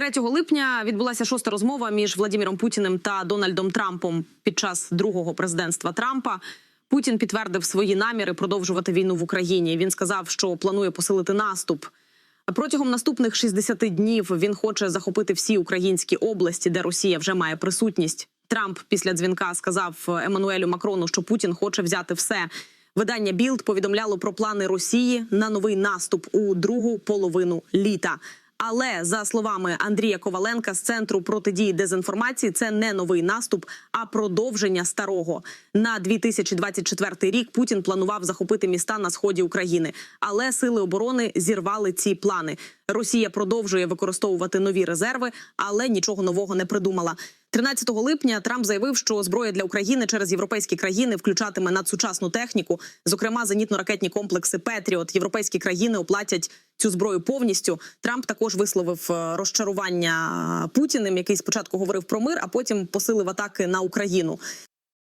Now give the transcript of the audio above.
3 липня відбулася шоста розмова між Владимиром Путіним та Дональдом Трампом під час другого президентства Трампа. Путін підтвердив свої наміри продовжувати війну в Україні. Він сказав, що планує посилити наступ. Протягом наступних 60 днів він хоче захопити всі українські області, де Росія вже має присутність. Трамп після дзвінка сказав Еммануелю Макрону, що Путін хоче взяти все. Видання Білд повідомляло про плани Росії на новий наступ у другу половину літа. Але за словами Андрія Коваленка з центру протидії дезінформації, це не новий наступ, а продовження старого. На 2024 рік Путін планував захопити міста на сході України, але сили оборони зірвали ці плани. Росія продовжує використовувати нові резерви, але нічого нового не придумала. 13 липня Трамп заявив, що зброя для України через європейські країни включатиме надсучасну техніку, зокрема зенітно-ракетні комплекси Петріот. Європейські країни оплатять цю зброю повністю. Трамп також висловив е, розчарування Путіним, який спочатку говорив про мир, а потім посилив атаки на Україну.